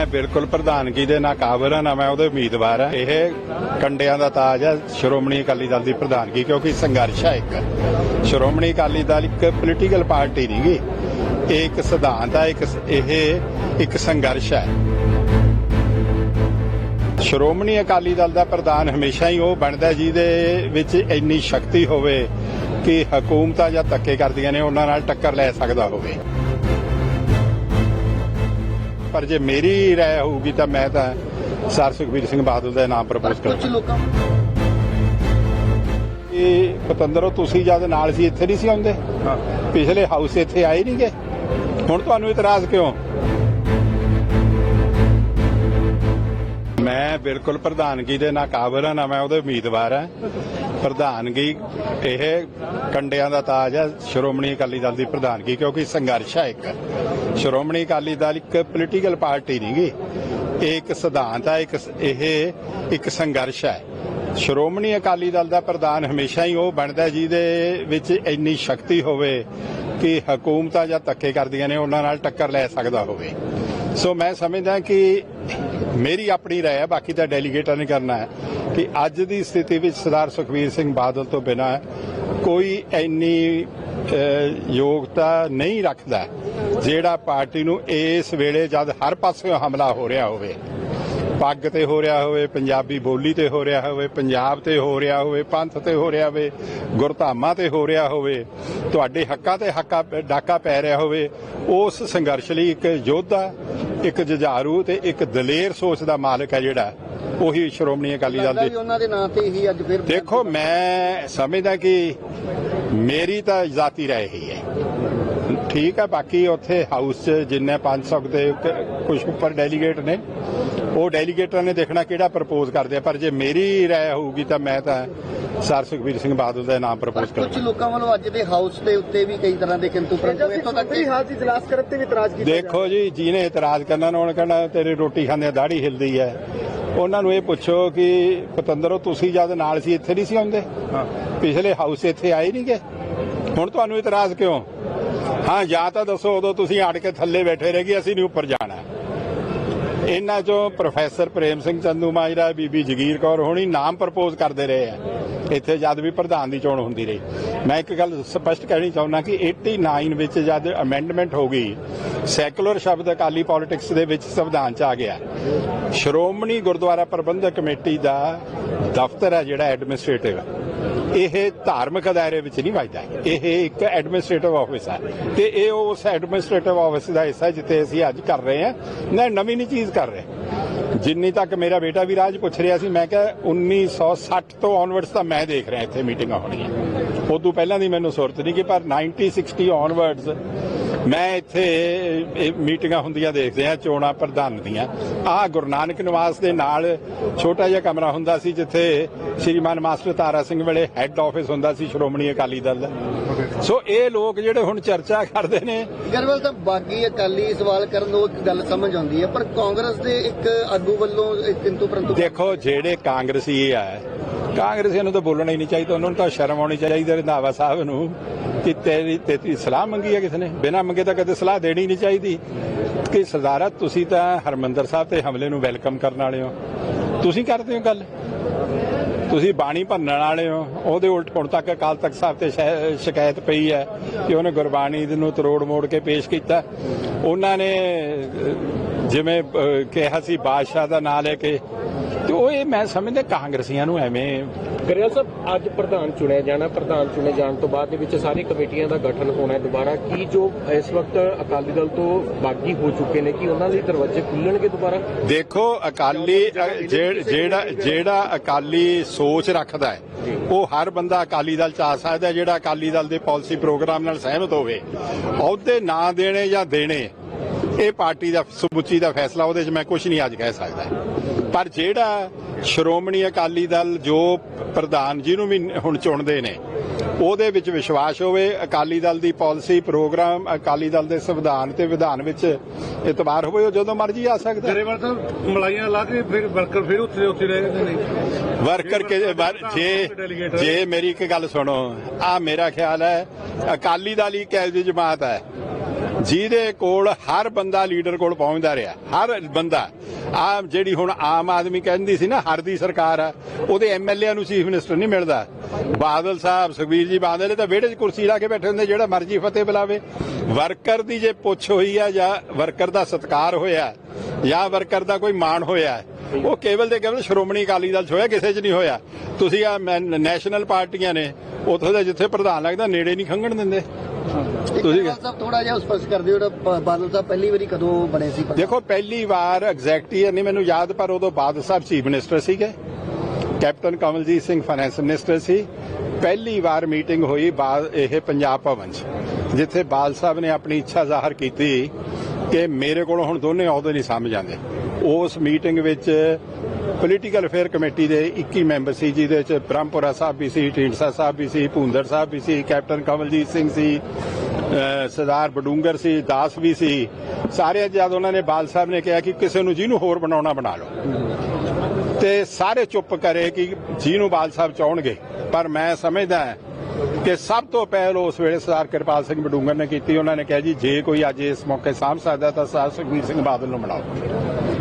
ਮੈਂ ਬਿਲਕੁਲ ਪ੍ਰਧਾਨਗੀ ਦੇ ਨਾ ਕਾਬਲ ਹਾਂ, ਨਾ ਮੈਂ ਉਹਦੇ ਉਮੀਦਵਾਰ ਹਾਂ। ਇਹ ਕੰਡਿਆਂ ਦਾ ਤਾਜ ਹੈ। ਸ਼੍ਰੋਮਣੀ ਅਕਾਲੀ ਦਲ ਦੀ ਪ੍ਰਧਾਨਗੀ, ਕਿਉਂਕਿ ਸੰਘਰਸ਼ ਹੈ ਇੱਕ। ਸ਼੍ਰੋਮਣੀ ਅਕਾਲੀ ਦਲ ਇੱਕ ਪੋਲੀਟੀਕਲ ਪਾਰਟੀ ਨਹੀਂ ਗੀ। ਇਹ ਇੱਕ ਸਿਧਾਂਤ ਹੈ, ਇੱਕ ਇਹ ਇੱਕ ਸੰਘਰਸ਼ ਹੈ। ਸ਼੍ਰੋਮਣੀ ਅਕਾਲੀ ਦਲ ਦਾ ਪ੍ਰਧਾਨ ਹਮੇਸ਼ਾ ਹੀ ਉਹ ਬਣਦਾ ਜਿਹਦੇ ਵਿੱਚ ਇੰਨੀ ਸ਼ਕਤੀ ਹੋਵੇ ਕਿ ਹਕੂਮਤਾਂ ਜਾਂ ਧੱਕੇ ਕਰਦੀਆਂ ਨੇ, ਉਹਨਾਂ ਨਾਲ ਟੱਕਰ ਲੈ ਸਕਦਾ ਹੋਵੇ। ਪਰ ਜੇ ਮੇਰੀ ਰਾਏ ਹੋਊਗੀ ਤਾਂ ਮੈਂ ਤਾਂ ਸਰ ਸੁਖਬੀਰ ਸਿੰਘ ਬਾਦਲ ਦਾ ਨਾਮ ਪ੍ਰਪੋਜ਼ ਕੁਝ ਕਰਾਂਗਾ। ਲੋਕਾਂ ਇਹ ਪਤੰਦਰੋ ਤੁਸੀਂ ਜਦ ਨਾਲ ਸੀ ਇੱਥੇ ਨਹੀਂ ਸੀ ਆਉਂਦੇ? ਪਿਛਲੇ ਹਾਊਸ ਇੱਥੇ ਆਏ ਨਹੀਂਗੇ ਹੁਣ ਤੁਹਾਨੂੰ ਇਤਰਾਜ਼ ਕਿਉਂ? ਮੈਂ ਬਿਲਕੁਲ ਪ੍ਰਧਾਨਗੀ ਦੇ ਨਾ ਕਾਬਲ ਹਾਂ, ਨਾ ਮੈਂ ਉਹਦੇ ਉਮੀਦਵਾਰ ਹਾਂ। ਪ੍ਰਧਾਨਗੀ ਇਹ ਕੰਡਿਆਂ ਦਾ ਤਾਜ ਹੈ, ਸ਼੍ਰੋਮਣੀ ਅਕਾਲੀ ਦਲ ਦੀ ਪ੍ਰਧਾਨਗੀ, ਕਿਉਂਕਿ ਸੰਘਰਸ਼ ਹੈ ਇੱਕ। ਸ਼੍ਰੋਮਣੀ ਅਕਾਲੀ ਦਲ ਇੱਕ ਪੋਲੀਟੀਕਲ ਪਾਰਟੀ ਨਹੀਂ ਗੀ। ਇਹ ਇੱਕ ਸਿਧਾਂਤ ਹੈ, ਇੱਕ ਇਹ ਇੱਕ ਸੰਘਰਸ਼ ਹੈ। ਸ਼੍ਰੋਮਣੀ ਅਕਾਲੀ ਦਲ ਦਾ ਪ੍ਰਧਾਨ ਹਮੇਸ਼ਾ ਹੀ ਉਹ ਬਣਦਾ ਜਿਹਦੇ ਵਿੱਚ ਇੰਨੀ ਸ਼ਕਤੀ ਹੋਵੇ ਕਿ ਹਕੂਮਤਾਂ ਜਾਂ ਧੱਕੇ ਕਰਦੀਆਂ ਨੇ, ਉਹਨਾਂ ਨਾਲ ਟੱਕਰ ਲੈ ਸਕਦਾ ਹੋਵੇ। ਸੋ ਮੈਂ ਸਮਝਦਾ ਕਿ ਮੇਰੀ ਆਪਣੀ ਰਾਏ ਹੈ, ਬਾਕੀ ਤਾਂ ਡੈਲੀਗੇਟਾਂ ਨੇ ਕਰਨਾ ਹੈ ਕਿ ਅੱਜ ਦੀ ਸਥਿਤੀ ਵਿੱਚ ਸਰਦਾਰ ਸੁਖਬੀਰ ਸਿੰਘ ਬਾਦਲ ਤੋਂ ਬਿਨਾਂ ਕੋਈ ਇੰਨੀ ਯੋਗਤਾ ਨਹੀਂ ਰੱਖਦਾ ਜਿਹੜਾ ਪਾਰਟੀ ਨੂੰ ਇਸ ਵੇਲੇ ਜਦ ਹਰ ਪਾਸਿਓਂ ਹਮਲਾ ਹੋ ਰਿਹਾ ਹੋਵੇ। ਪੱਗ ਤੇ ਹੋ ਰਿਹਾ ਹੋਵੇ ਪੰਜਾਬੀ ਬੋਲੀ ਤੇ ਹੋ ਰਿਹਾ ਹੋਵੇ ਪੰਜਾਬ ਤੇ ਹੋ ਰਿਹਾ ਹੋਵੇ ਪੰਥ ਤੇ ਹੋ ਰਿਹਾ ਹੋਵੇ ਗੁਰਧਾਮਾਂ ਤੇ ਹੋ ਰਿਹਾ ਹੋਵੇ ਤੁਹਾਡੇ ਹੱਕਾਂ ਤੇ ਹੱਕਾ ਡਾਕਾ ਪੈ ਰਿਹਾ ਹੋਵੇ ਉਸ ਸੰਘਰਸ਼ ਲਈ ਇੱਕ ਯੋਧਾ ਇੱਕ ਜੁਝਾਰੂ ਤੇ ਇੱਕ ਦਲੇਰ ਸੋਚ ਦਾ ਮਾਲਕ ਹੈ ਜਿਹੜਾ। ਉਹੀ ਸ਼੍ਰੋਮਣੀ ਅਕਾਲੀ ਦਲ ਦੇ ਵੀ ਉਹਨਾਂ ਦੇ ਨਾਂ ਤੇ ਹੀ ਅੱਜ ਫਿਰ ਦੇਖੋ ਮੈਂ ਸਮਝਦਾ ਕਿ ਮੇਰੀ ਤਾਂ ਜ਼ਾਤੀ ਰਾਏ ਹੀ ਹੈ। ਠੀਕ ਹੈ ਬਾਕੀ ਉੱਥੇ ਹਾਊਸ 'ਚ ਜਿੰਨੇ 500 ਦੇ ਕੁਝ ਉੱਪਰ ਡੈਲੀਗੇਟ ਨੇ ਉਹ ਡੈਲੀਗੇਟਾਂ ਨੇ ਦੇਖਣਾ ਕਿਹੜਾ ਪ੍ਰਪੋਜ਼ ਕਰਦੇ ਆ ਪਰ ਜੇ ਮੇਰੀ ਰਾਏ ਹੋਊਗੀ ਤਾਂ ਮੈਂ ਤਾਂ ਸਰ ਸੁਖਬੀਰ ਸਿੰਘ ਬਾਦਲ ਦਾ ਨਾਮ ਪਰ ਪ੍ਰਪੋਜ਼ ਕੁਝ ਕਰਾਂਗਾ। ਲੋਕਾਂ ਵੱਲੋਂ ਅੱਜ ਦੇ ਹਾਊਸ ਦੇ ਉੱਤੇ ਵੀ ਕਈ ਤਰ੍ਹਾਂ ਦੇ ਕਿੰਤੂ ਪਰੰਤੂ ਇੱਥੋਂ ਤੱਕ ਕਿ ਹਾਲ ਦੀ ਇਜਲਾਸ ਕਰਨ ਤੇ ਵੀ ਇਤਰਾਜ਼ ਕੀਤਾ ਦੇਖੋ ਜੀ ਜਿਹਨੇ ਇਤਰਾਜ਼ ਕਰਨਾ ਨਾ ਉਹਨੇ ਕਹਿਣਾ ਤੇਰੀ ਰੋਟੀ ਖਾਂਦੇ ਦਾੜੀ ਹਿਲਦੀ ਹੈ ਉਹਨਾਂ ਨੂੰ ਇਹ ਪੁੱਛੋ ਕਿ ਪਤੰਦਰੋ ਤੁਸੀਂ ਜਦ ਨਾਲ ਸੀ ਇੱਥੇ ਨਹੀਂ ਸੀ ਆਉਂਦੇ? ਪਿਛਲੇ ਹਾਊਸ ਇੱਥੇ ਆਏ ਨਹੀਂਗੇ ਹੁਣ ਤੁਹਾਨੂੰ ਇਤਰਾਜ਼ ਕਿਉਂ? ਹਾਂ ਜਾਂ ਤਾਂ ਦੱਸੋ ਉਦੋਂ ਤੁਸੀਂ ਅੜ ਕੇ ਥੱਲੇ ਬੈਠੇ ਰਹਿ ਗਏ ਅਸੀਂ ਨਹੀਂ ਉੱਪਰ ਜਾਣਾ। ਇਹਨਾਂ ਚੋਂ ਪ੍ਰੋਫੈਸਰ ਪ੍ਰੇਮ ਸਿੰਘ ਚੰਦੂ ਮਾਜਰਾ, ਬੀਬੀ ਜਗੀਰ ਕੌਰ ਹੋਣੀ ਨਾਮ ਪ੍ਰਪੋਜ਼ ਕਰਦੇ ਰਹੇ ਆ। ਇੱਥੇ ਜਦ ਵੀ ਪ੍ਰਧਾਨ ਦੀ ਚੋਣ ਹੁੰਦੀ ਰਹੀ। ਮੈਂ ਇੱਕ ਗੱਲ ਸਪਸ਼ਟ ਕਹਿਣੀ ਚਾਹੁੰਦਾ ਕਿ 89 ਵਿੱਚ ਜਦ ਅਮੈਂਡਮੈਂਟ ਹੋ ਗਈ ਸੈਕੂਲਰ ਸ਼ਬਦ ਅਕਾਲੀ ਪੋਲਿਟਿਕਸ ਦੇ ਵਿੱਚ ਸੰਵਿਧਾਨ ਚ ਆ ਗਿਆ। ਸ਼੍ਰੋਮਣੀ ਗੁਰਦੁਆਰਾ ਪ੍ਰਬੰਧਕ ਕਮੇਟੀ ਦਾ ਦਫ਼ਤਰ ਹੈ ਜਿਹੜਾ ਐਡਮਿਨਿਸਟ੍ਰੇਟਿਵ ਇਹ ਧਾਰਮਿਕ ਦਾਇਰੇ ਵਿੱਚ ਨਹੀਂ ਵੱਜਦਾ। ਇਹ ਇੱਕ ਐਡਮਿਨਿਸਟ੍ਰੇਟਿਵ ਆਫਿਸ ਹੈ ਤੇ ਇਹ ਉਸ ਐਡਮਿਨਿਸਟ੍ਰੇਟਿਵ ਆਫਿਸ ਦਾ ਹਿੱਸਾ ਜਿੱਥੇ ਅਸੀਂ ਅੱਜ ਕਰ ਰਹੇ ਹਾਂ। ਨਾ ਨਵੀਂ ਨਹੀਂ ਚੀਜ਼ ਕਰ ਰਹੇ। ਜਿੰਨੀ ਤੱਕ ਮੇਰਾ ਬੇਟਾ ਵੀ ਰਾਜ ਪੁੱਛ ਰਿਹਾ ਸੀ, ਮੈਂ ਕਿਹਾ 1960 ਤੋਂ ਆਨਵਰਡਸ ਤਾਂ ਮੈਂ ਦੇਖ ਰਿਹਾ ਇੱਥੇ ਮੀਟਿੰਗਾਂ ਹੋਣੀਆਂ ਉਦੋਂ ਪਹਿਲਾਂ ਦੀ ਮੈਨੂੰ ਸੁਰਤ ਨਹੀਂ ਕਿ, ਪਰ 1960 ਔਨਵਰਡਸ ਮੈਂ ਇੱਥੇ ਮੀਟਿੰਗਾਂ ਹੁੰਦੀਆਂ ਦੇਖਦੇ ਆ ਚੋਣਾਂ ਪ੍ਰਧਾਨ ਦੀਆਂ। ਆ ਗੁਰੂ ਨਾਨਕ ਨਿਵਾਸ ਦੇ ਨਾਲ ਛੋਟਾ ਜਿਹਾ ਕਮਰਾ ਹੁੰਦਾ ਸੀ ਜਿੱਥੇ ਸ਼੍ਰੀਮਾਨ ਮਾਸਟਰ ਤਾਰਾ ਸਿੰਘ ਵੇਲੇ ਹੈੱਡ ਆਫਿਸ ਹੁੰਦਾ ਸੀ ਸ਼੍ਰੋਮਣੀ ਅਕਾਲੀ ਦਲ। ਦਾ ਸੋ ਇਹ ਲੋਕ ਜਿਹੜੇ ਹੁਣ ਚਰਚਾ ਕਰਦੇ ਨੇ ਗਰਵਲ ਤਾਂ ਬਾਗੀ ਅਕਾਲੀ ਸਵਾਲ ਕਰਨ ਨੂੰ ਇੱਕ ਗੱਲ ਸਮਝ ਆਉਂਦੀ ਹੈ ਪਰ ਕਾਂਗਰਸ ਦੇ ਇੱਕ ਆਗੂ ਵੱਲੋਂ ਇੱਕ ਕਿੰਤੂ ਪਰੰਤੂ ਦੇਖੋ ਜਿਹੜੇ ਕਾਂਗਰਸੀ ਆ ਕਾਂਗਰਸੀਆਂ ਨੂੰ ਤਾਂ ਬੋਲਣਾ ਹੀ ਨਹੀਂ ਚਾਹੀਦਾ, ਉਹਨਾਂ ਨੂੰ ਤਾਂ ਸ਼ਰਮ ਆਉਣੀ ਚਾਹੀਦੀ ਰੰਧਾਵਾ ਸਾਹਿਬ ਨੂੰ ਕਿ ਤੇਰੀ ਤੇਰੀ ਸਲਾਹ ਮੰਗੀ ਹੈ ਕਿਸ ਨੇ। ਬਿਨਾਂ ਮੰਗੇ ਤਾਂ ਕਦੇ ਸਲਾਹ ਦੇਣੀ ਨਹੀਂ ਚਾਹੀਦੀ। ਕਿ ਸਰਦਾਰਾ, ਤੁਸੀਂ ਤਾਂ ਹਰਮੰਦਰ ਸਾਹਿਬ ਤੇ ਹਮਲੇ ਨੂੰ ਵੈਲਕਮ ਕਰਨ ਵਾਲੇ ਹੋ। ਤੁਸੀਂ ਕਰਦੇ ਹੋ ਗੱਲ? ਤੁਸੀਂ ਬਾਣੀ ਭੰਨਣ ਵਾਲੇ ਹੋ। ਉਹਦੇ ਉਲਟ ਹੁਣ ਤੱਕ ਅਕਾਲ ਤਖਤ ਸਾਹਿਬ ਤੇ ਸ਼ਿਕਾਇਤ ਪਈ ਹੈ ਕਿ ਉਹਨੇ ਗੁਰਬਾਣੀ ਨੂੰ ਤਰੋੜ ਮੋੜ ਕੇ ਪੇਸ਼ ਕੀਤਾ। ਉਹਨਾਂ ਨੇ ਜਿਵੇਂ ਕਿਹਾ ਸੀ, ਬਾਦਸ਼ਾਹ ਦਾ ਨਾਂ ਲੈ ਕੇ ਤੇ ਉਹ ਇਹ ਮੈਂ ਸਮਝਦਾ ਕਾਂਗਰਸੀਆਂ ਨੂੰ ਐਵੇਂ ਗਰੇਵਾਲ ਸਾਹਿਬ ਅੱਜ ਪ੍ਰਧਾਨ ਚੁਣਿਆ ਜਾਣਾ ਪ੍ਰਧਾਨ ਚੁਣੇ ਜਾਣ ਤੋਂ ਬਾਅਦ ਦੇ ਵਿੱਚ ਸਾਰੀ ਕਮੇਟੀਆਂ ਦਾ ਗਠਨ ਹੋਣਾ ਹੈ ਦੁਬਾਰਾ। ਕੀ ਜੋ ਇਸ ਵਕਤ ਅਕਾਲੀ ਦਲ ਤੋਂ ਬਾਗੀ ਹੋ ਚੁੱਕੇ ਨੇ ਕਿ ਉਹਨਾਂ ਲਈ ਦਰਵਾਜ਼ੇ ਖੁੱਲਣਗੇ ਦੁਬਾਰਾ? ਦੇਖੋ ਅਕਾਲੀ ਜਿਹੜਾ ਜਿਹੜਾ ਅਕਾਲੀ ਸੋਚ ਰੱਖਦਾ ਹੈ ਉਹ ਹਰ ਬੰਦਾ ਅਕਾਲੀ ਦਲ ਚ ਆ ਸਕਦਾ ਹੈ, ਜਿਹੜਾ ਅਕਾਲੀ ਦਲ ਦੇ ਪਾਲਿਸੀ ਪ੍ਰੋਗਰਾਮ ਨਾਲ ਸਹਿਮਤ ਹੋਵੇ। ਅਹੁਦੇ ਨਾ ਦੇਣੇ ਜਾਂ ਦੇਣੇ ਇਹ ਪਾਰਟੀ ਦਾ ਸਮੁੱਚੀ ਦਾ ਫੈਸਲਾ ਉਹਦੇ 'ਚ ਮੈਂ ਕੁਝ ਨਹੀਂ ਅੱਜ ਕਹਿ ਸਕਦਾ। ਪਰ ਜਿਹੜਾ ਸ਼੍ਰੋਮਣੀ ਅਕਾਲੀ ਦਲ ਜੋ ਪ੍ਰਧਾਨ ਜਿਹਨੂੰ ਵੀ ਹੁਣ ਚੁਣਦੇ ਨੇ ਉਹਦੇ ਵਿੱਚ ਵਿਸ਼ਵਾਸ ਹੋਵੇ ਅਕਾਲੀ ਦਲ ਦੀ ਪਾਲਿਸੀ ਪ੍ਰੋਗਰਾਮ ਅਕਾਲੀ ਦਲ ਦੇ ਸੰਵਿਧਾਨ ਤੇ ਵਿਧਾਨ ਵਿੱਚ ਇਤਬਾਰ ਹੋਵੇ ਉਹ ਜਦੋਂ ਮਰਜ਼ੀ ਆ ਸਕਦਾ। ਗਰੇਵਾਲ ਸਾਹਿਬ ਮਲਾਈਆਂ ਲਾ ਕੇ ਫਿਰ ਵਰਕਰ ਫਿਰ ਉੱਥੇ ਉੱਥੇ ਰਹਿ ਗਏ ਨੇ। ਵਰਕਰ ਕੇ ਜੇ ਜੇ ਮੇਰੀ ਇੱਕ ਗੱਲ ਸੁਣੋ। ਆ ਮੇਰਾ ਖਿਆਲ ਹੈ ਅਕਾਲੀ ਦਲ ਹੀ ਕੈਦ ਦੀ ਜਮਾਤ ਹੈ। ਜਿਹਦੇ ਕੋਲ ਹਰ ਬੰਦਾ ਲੀਡਰ ਕੋਲ ਪਹੁੰਚਦਾ ਰਿਹਾ, ਹਰ ਬੰਦਾ। ਆ ਜਿਹੜੀ ਹੁਣ ਆਮ ਆਦਮੀ ਕਹਿੰਦੀ ਸੀ ਨਾ ਹਰ ਦੀ ਸਰਕਾਰ ਆ, ਉਹਦੇ ਐਮਐਲਏ ਨੂੰ ਚੀਫ ਮਿਨਿਸਟਰ ਨਹੀਂ ਮਿਲਦਾ। ਬਾਦਲ ਸਾਹਿਬ, ਸੁਖਬੀਰ ਜੀ ਬਾਦਲ ਤਾਂ ਵਿਹੜੇ 'ਚ ਕੁਰਸੀ ਲਾ ਕੇ ਬੈਠੇ ਹੁੰਦੇ, ਜਿਹੜਾ ਮਰਜ਼ੀ ਫਤਿਹ ਬੁਲਾਵੇ। ਵਰਕਰ ਦੀ ਜੇ ਪੁੱਛ ਹੋਈ ਆ ਜਾਂ ਵਰਕਰ ਦਾ ਸਤਿਕਾਰ ਹੋਇਆ, ਜਾਂ ਵਰਕਰ ਦਾ ਕੋਈ ਮਾਣ ਹੋਇਆ, ਉਹ ਕੇਵਲ ਤੇ ਕੇਵਲ ਸ਼੍ਰੋਮਣੀ ਅਕਾਲੀ ਦਲ 'ਚ ਹੋਇਆ, ਕਿਸੇ 'ਚ ਨਹੀਂ ਹੋਇਆ। ਤੁਸੀਂ ਆ ਨੈਸ਼ਨਲ ਪਾਰਟੀਆਂ ਨੇ, ਉੱਥੇ ਦੇ ਜਿੱਥੇ ਪ੍ਰਧਾਨ ਲੱਗਦਾ, ਨੇੜੇ ਨਹੀਂ ਖੰਗਣ ਦਿੰਦੇ। ਤੁਸੀਂ- ਸਾਹਿਬ ਥੋੜਾ ਜਿਹਾ ਸਪਸ਼ਟ ਕਰ ਦਿਓ ਬਾਦਲ ਸਾਹਿਬ ਪਹਿਲੀ ਵਾਰੀ ਕਦੋਂ ਬਣੇ ਸੀ ਦੇਖੋ ਪਹਿਲੀ ਵਾਰ ਐਗਜ਼ੈਕਟ ਈਅਰ ਨਹੀਂ ਮੈਨੂੰ ਯਾਦ ਪਰ ਉਦੋਂ ਬਾਦਲ ਸਾਹਿਬ ਚੀਫ ਮਿਨਿਸਟਰ ਸੀਗੇ। Captain Kamaljit Singh finance minister ਸੀ। ਪਹਿਲੀ ਵਾਰ ਮੀਟਿੰਗ ਹੋਈ ਬਾਦ ਇਹ ਪੰਜਾਬ ਭਵਨ 'ਚ ਜਿੱਥੇ ਬਾਲ ਸਾਹਿਬ ਨੇ ਆਪਣੀ ਇੱਛਾ ਜ਼ਾਹਰ ਕੀਤੀ ਕਿ ਮੇਰੇ ਕੋਲ ਹੁਣ ਦੋਨੇ ਅਹੁਦੇ ਨਹੀਂ ਸਮਝ ਆਉਂਦੇ ਉਸ ਮੀਟਿੰਗ ਵਿੱਚ ਪੋਲੀਟੀਕਲ ਅਫੇਅਰ ਕਮੇਟੀ ਦੇ 21 ਮੈਂਬਰ ਸੀ, ਜਿਹਦੇ ਵਿੱਚ ਬ੍ਰਹਮਪੁਰਾ ਸਾਹਿਬ ਵੀ ਸੀ, ਢੀਂਡਸਾ ਸਾਹਿਬ ਵੀ ਸੀ ਭੁੰਦਰ ਸਾਹਿਬ ਵੀ ਸੀ, ਕੈਪਟਨ ਕਮਲਜੀਤ ਸਿੰਘ ਸੀ ਸਰਦਾਰ ਬਡੂੰਗਰ ਸੀ, ਦਾਸ ਵੀ ਸੀ। ਸਾਰੇ ਜਦ ਉਹਨਾਂ ਨੇ ਬਾਲ ਸਾਹਿਬ ਨੇ ਕਿਹਾ ਕਿ ਕਿਸੇ ਨੂੰ ਜਿਹਨੂੰ ਹੋਰ ਬਣਾਉਣਾ ਬਣਾ ਲਓ। ਤੇ ਸਾਰੇ ਚੁੱਪ ਕਰੇ ਕਿ ਜਿਹਨੂੰ ਬਾਲ ਸਾਹਿਬ ਚਾਹਣਗੇ। ਪਰ ਮੈਂ ਸਮਝਦਾ ਕਿ ਸਭ ਤੋਂ ਪਹਿਲ ਉਸ ਵੇਲੇ ਸਰਦਾਰ ਕਿਰਪਾਲ ਸਿੰਘ ਬਡੂੰਗਰ ਨੇ ਕੀਤੀ। ਉਹਨਾਂ ਨੇ ਕਿਹਾ ਜੀ, ਜੇ ਕੋਈ ਅੱਜ ਇਸ ਮੌਕੇ ਸਾਂਭ ਸਕਦਾ ਤਾਂ ਸਰਦਾਰ ਸੁਖਬੀਰ ਸਿੰਘ ਬਾਦਲ ਨੂੰ ਬਣਾਓ।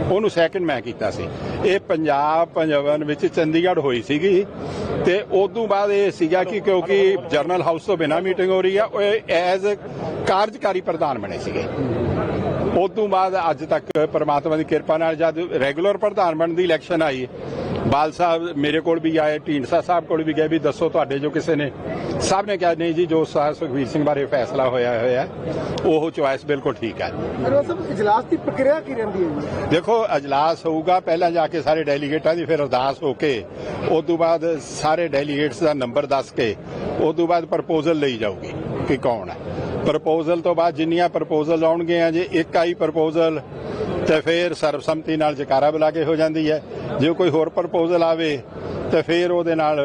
ਉਹਨੂੰ ਸੈਕਿੰਡ ਮੈਂ ਕੀਤਾ ਸੀ। ਇਹ ਪੰਜਾਬ ਪੰਜਵਨ ਵਿੱਚ ਚੰਡੀਗੜ੍ਹ ਹੋਈ ਸੀਗੀ ਤੇ ਉਦੋਂ ਬਾਅਦ ਇਹ ਸੀਗਾ ਕਿ ਕਿਉਂਕਿ ਜਰਨਲ ਹਾਊਸ ਤੋਂ ਬਿਨਾਂ ਮੀਟਿੰਗ ਹੋ ਰਹੀ ਆ, ਉਹ ਐਜ਼ ਕਾਰਜਕਾਰੀ ਪ੍ਰਧਾਨ ਬਣੇ ਸੀਗੇ। ਉਦੋਂ ਬਾਅਦ ਅੱਜ ਤੱਕ ਪਰਮਾਤਮਾ ਦੀ ਕਿਰਪਾ ਨਾਲ ਜਦ ਰੈਗੂਲਰ ਪ੍ਰਧਾਨ ਬਣਨ ਦੀ ਇਲੈਕਸ਼ਨ ਆਈ ਬਾਲ ਸਾਹਿਬ ਮੇਰੇ ਕੋਲ ਵੀ ਆਏ ਢੀਂਡਸਾ ਸਾਹਿਬ ਕੋਲ ਵੀ ਗਏ ਵੀ ਦੱਸੋ ਤੁਹਾਡੇ ਜੋ ਕਿਸੇ ਨੇ। ਸਭ ਨੇ ਕਿਹਾ ਨਹੀਂ ਜੀ ਜੋ ਸਰ ਸੁਖਬੀਰ ਸਿੰਘ ਬਾਰੇ ਫੈਸਲਾ ਹੋਇਆ ਹੋਇਆ ਉਹ ਚੁਆਇਸ ਬਿਲਕੁਲ ਠੀਕ ਹੈ। ਅਰਵਾ ਸਾਹਿਬ ਇਜਲਾਸ ਦੀ ਪ੍ਰਕਿਰਿਆ ਕੀ ਰਹਿੰਦੀ ਹੈ ਜੀ? ਦੇਖੋ ਅਜਲਾਸ ਹੋਊਗਾ ਪਹਿਲਾਂ ਜਾ ਕੇ ਸਾਰੇ ਡੈਲੀਗੇਟਾਂ ਦੀ ਫਿਰ ਅਰਦਾਸ ਹੋ ਕੇ ਉਸ ਤੋਂ ਬਾਅਦ ਸਾਰੇ ਡੈਲੀਗੇਟਸ ਦਾ ਨੰਬਰ ਦੱਸ ਕੇ ਉਸ ਤੋਂ ਬਾਅਦ ਪ੍ਰਪੋਜ਼ਲ ਲਈ ਜਾਊਗੀ ਕਿ ਕੌਣ ਹੈ। ਪ੍ਰਪੋਜ਼ਲ ਤੋਂ ਬਾਅਦ ਜਿੰਨੀਆਂ ਪ੍ਰਪੋਜ਼ਲ ਆਉਣਗੇ ਜੇ, ਇੱਕ ਆਈ ਪ੍ਰਪੋਜ਼ਲ ਤੇ ਫਿਰ ਸਰਬਸੰਮਤੀ ਨਾਲ ਜਕਾਰਾ ਬੁਲਾ ਕੇ ਹੋ ਜਾਂਦੀ ਹੈ। ਜੇ ਕੋਈ ਹੋਰ ਪ੍ਰਪੋਜ਼ਲ ਆਵੇ ਤੇ ਫਿਰ ਉਹਦੇ ਨਾਲ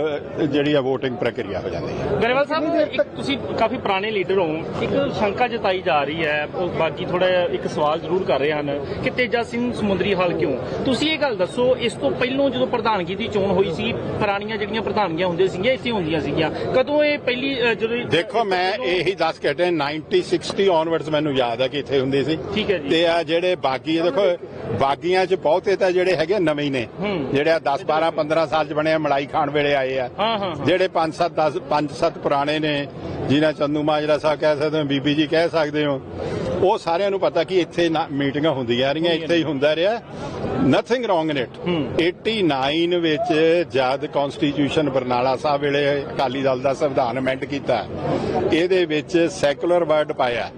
ਜਿਹੜੀ ਆ VOTING ਪ੍ਰਕਿਰਿਆ ਹੋ ਜਾਂਦੀ ਹੈ। ਗਰੇਵਾਲ ਸਾਹਿਬ ਇੱਕ ਤੁਸੀਂ ਕਾਫੀ ਪੁਰਾਣੇ ਲੀਡਰ ਹੋ। ਇੱਕ ਸ਼ੰਕਾ ਜਤਾਈ ਜਾ ਰਹੀ ਹੈ। ਬਾਕੀ ਥੋੜਾ ਇੱਕ ਸਵਾਲ ਜ਼ਰੂਰ ਕਰ ਰਹੇ ਹਨ ਕਿ ਤੇਜਾ ਸਿੰਘ ਸਮੁੰਦਰੀ ਹਾਲ ਕਿਉਂ? ਤੁਸੀਂ ਇਹ ਗੱਲ ਦੱਸੋ ਇਸ ਤੋਂ ਪਹਿਲਾਂ ਜਦੋਂ ਪ੍ਰਧਾਨਗੀ ਦੀ ਚੋਣ ਹੋਈ ਸੀ ਪੁਰਾਣੀਆਂ ਜਿਹੜੀਆਂ ਪ੍ਰਧਾਨਗੀਆਂ ਹੁੰਦੀਆਂ ਸੀਗੀਆਂ ਇੱਥੇ ਹੁੰਦੀਆਂ ਸੀਗੀਆਂ। ਕਦੋਂ ਇਹ ਪਹਿਲੀ ਜਦੋਂ ਦੇਖੋ ਮੈਂ ਇਹੀ ਦੱਸ ਕੇ ਹਟਿਆ 90 60 ਔਨਵਰਡਸ ਮੈਨੂੰ ਯਾਦ ਹੈ ਕਿ ਇੱਥੇ ਹੁੰਦੀ ਸੀ। ਠੀਕ ਹੈ ਜੀ। ਤੇ ਆ ਜਿਹੜੇ ਆ ਦੇਖੋ ਬਾਗੀਆਂ 'ਚ ਬਹੁਤੇ ਤਾਂ ਜਿਹੜੇ ਹੈਗੇ ਨਵੇਂ ਹੀ ਨੇ। ਜਿਹੜੇ ਆ 10 12 15 ਸਾਲ 'ਚ ਬਣੇ ਆ ਮਲਾਈ ਖਾਣ ਵੇਲੇ ਆਏ ਆ। ਜਿਹੜੇ 5 7 10 5 7 ਪੁਰਾਣੇ ਨੇ ਜਿਨ੍ਹਾਂ ਚੰਦੂ ਮਾਜਰਾ ਸਾਹਿਬ ਕਹਿ ਸਕਦੇ ਹੋ ਬੀਬੀ ਜੀ ਕਹਿ ਸਕਦੇ ਹੋ ਉਹ ਸਾਰਿਆਂ ਨੂੰ ਪਤਾ ਕਿ ਇੱਥੇ ਮੀਟਿੰਗਾਂ ਹੁੰਦੀਆਂ ਰਹੀਆਂ ਇੱਥੇ ਹੀ ਹੁੰਦਾ ਰਿਹਾ। ਨਥਿੰਗ ਰੋਂਗ ਇਨ ਇਟ 89 ਵਿੱਚ ਜਦ ਕਨਸਟੀਟਿਊਸ਼ਨ ਬਰਨਾਲਾ ਸਾਹਿਬ ਵੇਲੇ ਅਕਾਲੀ ਦਲ ਦਾ ਸੰਵਿਧਾਨ ਅਮੈਂਡ ਕੀਤਾ ਇਹਦੇ ਵਿੱਚ ਸੈਕੂਲਰ ਵਰਡ ਪਾਇਆ।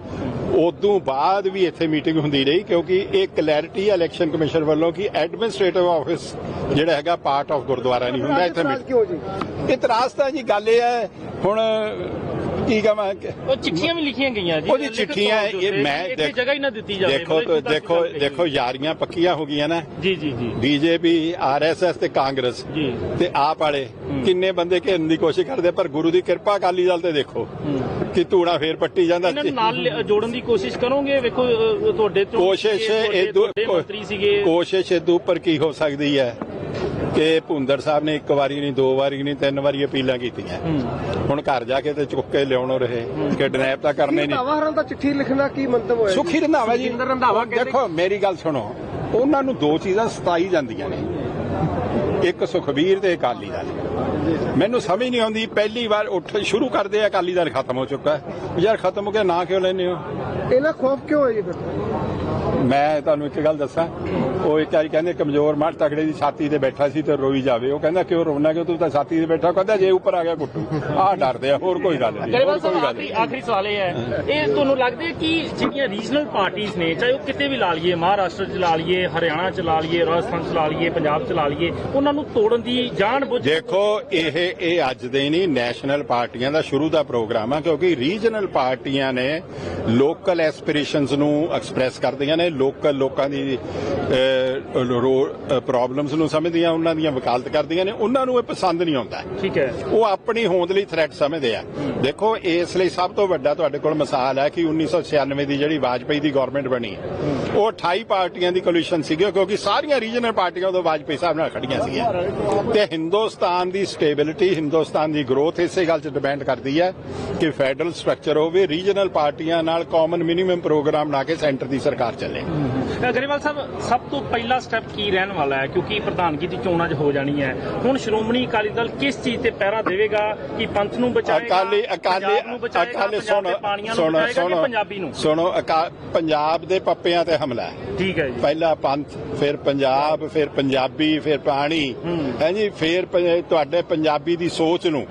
ਉਦੋਂ ਬਾਅਦ ਵੀ ਇੱਥੇ ਮੀਟਿੰਗ ਹੁੰਦੀ ਰਹੀ ਕਿਉਂਕਿ ਇਹ ਕਲੈਰਿਟੀ ਇਲੈਕਸ਼ਨ ਕਮਿਸ਼ਨ ਵੱਲੋਂ ਕਿ ਐਡਮਿਨਿਸਟ੍ਰੇਟਿਵ ਆਫਿਸ ਜਿਹੜਾ ਹੈਗਾ ਪਾਰਟ ਆਫ ਗੁਰਦੁਆਰਾ ਨਹੀਂ ਹੁੰਦਾ ਇੱਥੇ ਜੀ? ਇਤਰਾਜ਼ ਤਾਂ ਜੀ ਗੱਲ ਇਹ ਹੈ ਹੁਣ ਕੀ ਕਹਾਂ ਉਹ ਚਿੱਠੀਆਂ ਵੀ ਲਿਖੀਆਂ ਗਈਆਂ ਜੀ। ਉਹ ਜੀ ਲਿਖਤ ਚਿੱਠੀਆਂ ਇਹ ਮੈਂ ਇੱਥੇ ਦੇਖ- ਜਗ੍ਹਾ ਹੀ ਨਾ ਦਿੱਤੀ ਜਾਵੇ ਦੇਖੋ ਦੇਖੋ। ਦੇਖੋ ਯਾਰੀਆਂ ਪੱਕੀਆਂ ਹੋ ਗਈਆਂ ਨਾ। ਜੀ ਜੀ ਜੀ। ਬੀਜੇਪੀ ਆਰਐਸਐਸ ਤੇ ਕਾਂਗਰਸ ਜੀ। ਤੇ ਆਪ ਵਾਲੇ ਕਿੰਨੇ ਬੰਦੇ ਘੇਰਨ ਦੀ ਕੋਸ਼ਿਸ਼ ਕਰਦੇ ਪਰ ਗੁਰੂ ਦੀ ਕਿਰਪਾ ਅਕਾਲੀ ਦਲ ਤੇ ਦੇਖੋ ਕਿ ਧੂਣਾ ਫੇਰ ਪੱਟੀ ਜਾਂਦਾ। ਇਹਨਾਂ ਨਾਲ ਜੋੜਨ ਦੀ ਕੋਸ਼ਿਸ਼ ਕਰੋਗੇ? ਵੇਖੋ ਤੁਹਾਡੇ ਤੋਂ ਕੋਸ਼ਿਸ਼ ਤੁਹਾਡੇ ਮੰਤਰੀ ਸੀਗੇ। ਕੋਸ਼ਿਸ਼ ਇਦੋਂ ਉੱਪਰ ਕੀ ਹੋ ਸਕਦੀ ਹੈ? ਕਿ ਭੁੰਦਰ ਸਾਹਿਬ ਨੇ ਇੱਕ ਵਾਰੀ ਨਹੀਂ ਦੋ ਵਾਰੀ ਨਹੀਂ ਤਿੰਨ ਵਾਰੀ ਅਪੀਲਾਂ ਕੀਤੀਆਂ। ਹੁਣ ਘਰ ਜਾ ਕੇ ਤੇ ਚੁੱਕ ਕੇ ਲਿਆਉਣੋਂ ਰਹੇ। ਕਿਡਨੈਪ ਤਾਂ ਕਰਨੇ ਨਹੀਂ। ਰੰਧਾਵਾ ਹਰਾਂ ਦਾ ਚਿੱਠੀ ਲਿਖਣ ਦਾ ਕੀ ਮੰਤਵ ਹੋਇਆ? ਸੁਖੀ ਰੰਧਾਵਾ ਜੀ ਰੰਧਾਵਾ ਕਹਿੰਦੇ- ਦੇਖੋ ਮੇਰੀ ਗੱਲ ਸੁਣੋ। ਉਹਨਾਂ ਨੂੰ ਦੋ ਚੀਜ਼ਾਂ ਸਤਾਈ ਜਾਂਦੀਆਂ ਨੇ। ਇੱਕ ਸੁਖਬੀਰ ਤੇ ਅਕਾਲੀ ਦਲ। ਮੈਨੂੰ ਸਮਝ ਨਹੀਂ ਆਉਂਦੀ ਪਹਿਲੀ ਵਾਰ ਉੱਠ ਸ਼ੁਰੂ ਕਰਦੇ ਆ ਅਕਾਲੀ ਦਲ ਖਤਮ ਹੋ ਚੁੱਕਾ। ਯਾਰ ਖਤਮ ਹੋ ਗਿਆ ਨਾ ਕਿਉਂ ਲੈਨੇ ਹੋ? ਇਹਨਾਂ ਖੌਫ ਕਿਉਂ ਹੈ ਜੀ ਫਿਰ? ਮੈਂ ਤੁਹਾਨੂੰ ਇੱਕ ਗੱਲ ਦੱਸਾਂ ਉਹ ਇੱਕ ਵਾਰੀ ਕਹਿੰਦੇ ਕਮਜ਼ੋਰ ਮਰ ਤਗੜੇ ਦੀ ਛਾਤੀ ਤੇ ਬੈਠਾ ਸੀ ਤੇ ਰੋਈ ਜਾਵੇ। ਉਹ ਕਹਿੰਦਾ ਕਿਉਂ ਰੋਣਾ? ਕਿਉਂ ਤੂੰ ਤਾਂ ਛਾਤੀ ਤੇ ਬੈਠਾ? ਕਹਿੰਦਾ ਜੇ ਉੱਪਰ ਆ ਗਿਆ ਗੁੱਟੂ ਆਹ ਡਰਦੇ ਆ ਹੋਰ ਕੋਈ ਗੱਲ ਨਹੀਂ। ਹੋਰ ਕੋਈ ਗੱਲ ਆਖਰੀ ਨਹੀਂ। ਆਖਰੀ ਸਵਾਲ ਇਹ ਹੈ। ਇਹ ਤੁਹਾਨੂੰ ਲੱਗਦਾ ਹੈ ਕਿ ਜਿਹੜੀਆਂ ਰੀਜਨਲ ਪਾਰਟੀਆਂ ਨੇ ਚਾਹੇ ਉਹ ਕਿਤੇ ਵੀ ਲਾ ਲਈਏ ਮਹਾਰਾਸ਼ਟਰ ਚ ਲਾ ਲਈਏ ਹਰਿਆਣਾ ਚ ਲਾ ਲਈਏ ਰਾਜਸਥਾਨ ਚ ਲਾ ਲਈਏ ਪੰਜਾਬ ਚ ਲਾ ਲਈਏ ਉਹਨਾਂ ਨੂੰ ਤੋੜਨ ਦੀ ਜਾਣ ਬੁੱਝ ਦੇਖੋ ਇਹ ਇਹ ਅੱਜ ਦੇ ਨਹੀਂ ਨੈਸ਼ਨਲ ਪਾਰਟੀਆਂ ਦਾ ਸ਼ੁਰੂ ਦਾ ਪ੍ਰੋਗਰਾਮ ਆ ਕਿਉਂਕਿ ਰੀਜਨਲ ਪਾਰਟੀਆਂ ਨੇ ਲੋਕਲ ਐਸਪੀਰੇਸ਼ਨਸ ਨੂੰ ਐਕਸਪ੍ਰੈਸ ਕਰਦੀਆਂ ਨੇ ਲੋਕਲ ਲੋਕਾਂ ਦੀ ਅਹ, ਪ੍ਰੋਬਲਮਸ ਨੂੰ ਸਮਝਦੀਆਂ ਉਹਨਾਂ ਦੀਆਂ ਵਕਾਲਤ ਕਰਦੀਆਂ ਨੇ ਉਹਨਾਂ ਨੂੰ ਇਹ ਪਸੰਦ ਨਹੀਂ ਆਉਂਦਾ। ਠੀਕ ਹੈ। ਉਹ ਆਪਣੀ ਹੋਂਦ ਲਈ ਥ੍ਰੈਟ ਸਮਝਦੇ ਆ। ਦੇਖੋ ਇਸ ਲਈ ਸਭ ਤੋਂ ਵੱਡਾ ਤੁਹਾਡੇ ਕੋਲ ਮਿਸਾਲ ਹੈ ਕਿ 1996 ਦੀ ਜਿਹੜੀ ਵਾਜਪਈ ਦੀ ਗਵਰਨਮੈਂਟ ਬਣੀ ਉਹ 28 ਪਾਰਟੀਆਂ ਦੀ ਕੋਲੀਸ਼ਨ ਸੀਗੀ ਕਿਉਂਕਿ ਸਾਰੀਆਂ ਰੀਜਨਲ ਪਾਰਟੀਆਂ ਉਦੋਂ ਵਾਜਪਈ ਸਾਹਿਬ ਨਾਲ ਖੜੀਆਂ ਸੀਗੀਆਂ। ਤੇ ਹਿੰਦੁਸਤਾਨ ਦੀ ਸਟੇਬਿਲਿਟੀ ਹਿੰਦੁਸਤਾਨ ਦੀ ਗਰੋਥ ਇਸੇ ਗੱਲ 'ਚ ਡਿਪੈਂਡ ਕਰਦੀ ਹੈ ਕਿ ਫੈਡਰਲ ਸਟਰਕਚਰ ਹੋਵੇ ਰੀਜਨਲ ਪਾਰਟੀਆਂ ਨਾਲ ਕਾਮਨ ਮਿਨੀਮਮ ਪ੍ਰੋਗਰਾਮ ਬਣਾ ਕੇ ਸੈਂਟਰ ਦੀ ਸਰਕਾਰ ਚੱਲੇ। ਗਰੇਵਾਲ ਸਾਹਿਬ ਸਭ ਤੋਂ ਪਹਿਲਾ ਸਟੈਪ ਕੀ ਰਹਿਣ ਵਾਲਾ ਹੈ? ਕਿਉਂਕਿ ਪ੍ਰਧਾਨਗੀ ਦੀ ਚੋਣਾਂ 'ਚ ਹੋ ਜਾਣੀ ਹੈ। ਹੁਣ ਸ਼੍ਰੋਮਣੀ ਅਕਾਲੀ ਦਲ ਕਿਸ ਚੀਜ਼ ਤੇ ਪਹਿਰਾ ਦੇਵੇਗਾ ਕਿ ਪੰਥ ਨੂੰ ਬਚਾਏਗਾ ਅਕਾਲੀ ਅਕਾਲੀ ਅਕਾਲੀ ਸੁਣੋ ਸੁਣੋ ਪੰਜਾਬੀ ਨੂੰ? ਸੁਣੋ ਪੰਜਾਬ ਦੇ ਪੱਪਿਆਂ ਤੇ ਹਮਲਾ ਹੈ। ਠੀਕ ਹੈ ਜੀ। ਪਹਿਲਾ ਪੰਥ ਫਿਰ ਪੰਜਾਬ ਫਿਰ ਪੰਜਾਬੀ ਫਿਰ ਪਾਣੀ। ਹੈ। ਜੀ? ਫਿਰ ਤੁਹਾਡੇ ਪੰਜਾਬੀ ਦੀ ਸੋਚ ਨੂੰ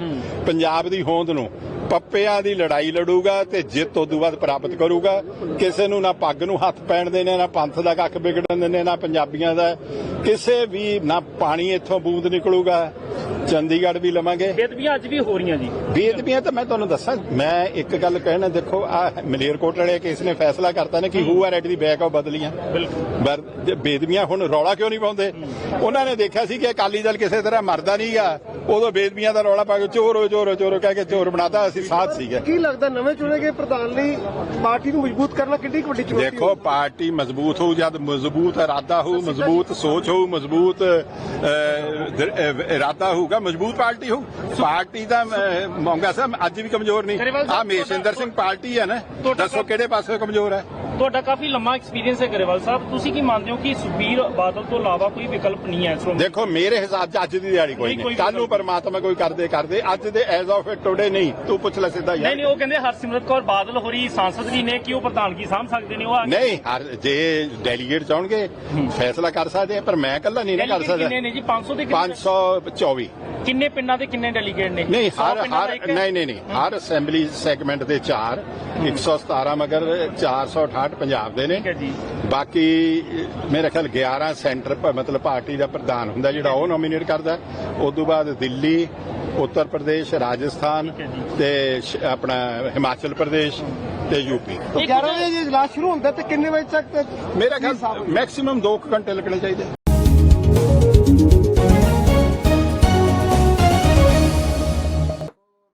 ਪੰਜਾਬ ਦੀ ਹੋਂਦ ਨੂੰ। ਪੱਪਿਆਂ ਦੀ ਲੜਾਈ ਲੜੂਗਾ ਤੇ ਜਿੱਤ ਉਦੋਂ ਬਾਅਦ ਪ੍ਰਾਪਤ ਕਰੂਗਾ। ਕਿਸੇ ਨੂੰ ਨਾ ਪੱਗ ਨੂੰ ਹੱਥ ਪੈਣ ਦੇਣੇ, ਨਾ ਪੰਥ ਦਾ ਕੱਖ ਵਿਗੜਨ ਦੇਣੇ ਨਾ ਪੰਜਾਬੀਆਂ ਦਾ। ਕਿਸੇ ਵੀ ਨਾ ਪਾਣੀ ਇੱਥੋਂ ਬੂੰਦ ਨਿਕਲੂਗਾ। ਚੰਡੀਗੜ੍ਹ ਵੀ ਲਵਾਂਗੇ। ਬੇਦਬੀਆਂ ਅੱਜ ਵੀ ਹੋ ਰਹੀਆਂ ਜੀ। ਬੇਦਬੀਆਂ ਤਾਂ ਮੈਂ ਤੁਹਾਨੂੰ ਦੱਸਾਂ ਮੈਂ ਇੱਕ ਗੱਲ ਕਹਿਣਾ ਦੇਖੋ ਆ ਮਲੇਰਕੋਟ ਵਾਲੇ ਕੇਸ ਨੇ ਫੈਸਲਾ ਕਰਤਾ ਨੇ ਕਿ who. Are at the back of ਬਦਲੀਆਂ। ਪਰ ਬੇਦਬੀਆਂ ਹੁਣ ਰੌਲਾ ਕਿਉਂ ਨਹੀਂ ਪਾਉਂਦੇ? ਉਹਨਾਂ ਨੇ ਦੇਖਿਆ ਸੀ ਕਿ ਅਕਾਲੀ ਦਲ ਕਿਸੇ ਤਰ੍ਹਾਂ ਮਰਦਾ ਨਹੀਂਗਾ ਉਦੋਂ ਬੇਦਬੀਆਂ ਦਾ ਰੌਲਾ ਪਾ ਕੇ ਚੋਰੋ ਚੋਰੋ ਚੋਰੋ ਕਹਿ ਕੇ ਚੋਰ ਬਣਾਤਾ ਅਸੀਂ ਸਾਥ ਸੀਗੇ। ਕੀ ਲੱਗਦਾ ਨਵੇਂ ਚੁਣੇ ਗਏ ਪ੍ਰਧਾਨ ਲਈ ਪਾਰਟੀ ਨੂੰ ਮਜ਼ਬੂਤ ਕਰਨਾ ਕਿੰਨੀ ਵੱਡੀ ਚੁਣੌਤੀ ਦੇਖੋ ਪਾਰਟੀ ਮਜ਼ਬੂਤ ਹੋਊ ਜਦ ਮਜ਼ਬੂਤ ਇਰਾਦਾ ਹੋਊ ਮਜ਼ਬੂਤ ਸੋਚ ਹੋਊ ਮਜ਼ਬੂਤ ਅਹ, ਇਰਾਦਾ ਹੋਊਗਾ ਮਜ਼ਬੂਤ ਪਾਰਟੀ ਹੋਊ। ਪਾਰਟੀ ਦਾ ਮੌਂਗਾ ਸਾਹਿਬ ਅੱਜ ਵੀ ਕਮਜ਼ੋਰ ਨਹੀਂ। ਆ ਮੇਸ਼ਿੰਦਰ ਸਿੰਘ ਪਾਰਟੀ ਹੈ ਨਾ। ਦੱਸੋ ਕਿਹੜੇ ਪਾਸੇ ਕਮਜ਼ੋਰ ਹੈ? ਤੁਹਾਡਾ ਕਾਫੀ ਲੰਮਾ ਐਕਸਪੀਰੀਅੰਸ ਹੈ ਗਰੇਵਾਲ ਸਾਹਿਬ। ਤੁਸੀਂ ਕੀ ਮੰਨਦੇ ਹੋ ਕਿ ਸੁਖਬੀਰ ਬਾਦਲ ਤੋਂ ਇਲਾਵਾ ਕੋਈ ਵਿਕਲਪ ਨਹੀਂ ਹੈ ਸ਼੍ਰੋਮਣੀ ਦੇਖੋ ਮੇਰੇ ਹਿਸਾਬ 'ਚ ਅੱਜ ਦੀ ਦਿਹਾੜੀ ਕੋਈ ਨਹੀਂ, ਨਹੀਂ। ਕੱਲ ਨੂੰ ਪਰਮਾਤਮਾ ਕੋਈ ਕਰਦੇ ਕਰਦੇ। ਅੱਜ ਦੇ ਐਜ਼ ਆਫ ਇਟ ਟੁਡੇ ਨਹੀਂ। ਤੂੰ ਪੁੱਛ ਲੈ ਸਿੱਧਾ ਨਹੀਂ ਯਾਰ। ਨਹੀਂ ਉਹ ਕਹਿੰਦੇ ਹਰਸਿਮਰਤ ਕੌਰ ਬਾਦਲ ਹੋਰੀ ਸਾਂਸਦ ਵੀ ਨੇ ਕਿ ਉਹ ਪ੍ਰਧਾਨਗੀ ਸਾਂਭ ਸਕਦੇ ਨੇ? ਉਹ ਆ ਨਹੀਂ ਹਰ ਜੇ ਡੈਲੀਗੇਟ ਚਾਹਣਗੇ ਫੈਸਲਾ ਕਰ ਸਕਦੇ ਆ ਪਰ ਮੈਂ ਇਕੱਲਾ ਨਹੀਂ ਨਾ ਕਰ Delegate ਕਿੰਨੇ ਸਕਦਾ ਨੇ ਜੀ? 500 ਦੇ ਕਿੰਨੇ 524 ਕਿੰਨੇ ਪਿੰਡਾਂ ਦੇ ਕਿੰਨੇ ਡੈਲੀਗੇਟ ਨੇ? ਨਹੀਂ ਹਰ ਹਰ? ਨਹੀਂ ਨਹੀਂ ਨਹੀਂ। ਹਰ ਅਸੈਂਬਲੀ ਸੈਗਮੈਂਟ ਦੇ 4 117 ਮਗਰ 468 ਪੰਜਾਬ ਦੇ ਨੇ। ਠੀਕ ਹੈ ਜੀ। ਬਾਕੀ ਮੇਰੇ ਖਿਆਲ 11 ਸੈਂਟਰ ਮਤਲਬ ਪਾਰਟੀ ਦਾ ਪ੍ਰਧਾਨ ਹੁੰਦਾ ਜਿਹੜਾ ਉਹ ਨੋਮੀਨੇਟ ਕਰਦਾ। ਉਸ ਤੋਂ ਬਾਅਦ ਦਿੱਲੀ ਉੱਤਰ ਪ੍ਰਦੇਸ਼ ਰਾਜਸਥਾਨ। ਤੇ ਆਪਣਾ ਹਿਮਾਚਲ ਪ੍ਰਦੇਸ਼ ਤੇ ਯੂਪੀ ਇੱਕ 11 ਵਜੇ ਜੇ ਇਜਲਾਸ ਸ਼ੁਰੂ ਹੁੰਦਾ ਤੇ ਕਿੰਨੇ ਵਜੇ ਤੱਕ ਮੇਰਾ ਖਿਆਲ ਮੈਕਸਿਮਮ 2 ਘੰਟੇ ਲੱਗਣੇ ਚਾਹੀਦੇ।